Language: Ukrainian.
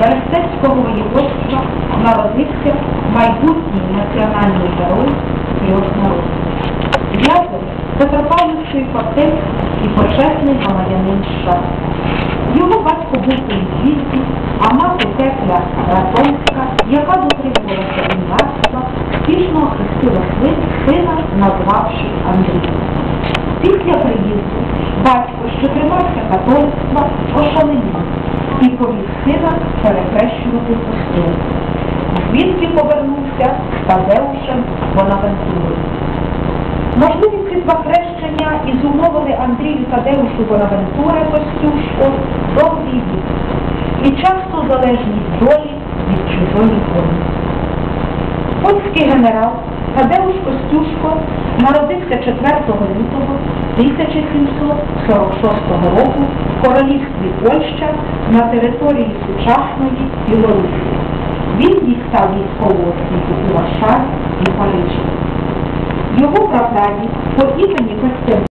мистецького воєводства народився майбутній національний герой трьох народів. Зв'язок Петропавлівської квартири і почесний громадянин США. Його батько був у звісті, а мати Текля Ратонська, яка дотримувалася інварства, спішно охрестила син- сина, назвавши Андрій. Після приїзду батько, що тримався католицтва, ошаленів і повів сина перехрещувати постріл. Звідки повернувся Тадеушем Бонавентурою. Можливість два хрещення і зумовили Андрію Тадеушу Бонавентуре Костюшко довгий вік і часто залежність долі від чужої волі. Польський генерал Тадеуш Костюшко народився 4 лютого 1746 року в королівстві Польща на території сучасної Білорусі. Він дістав військового освіту у Варшаві і Парижі. Його прапрадід по імені Костянтина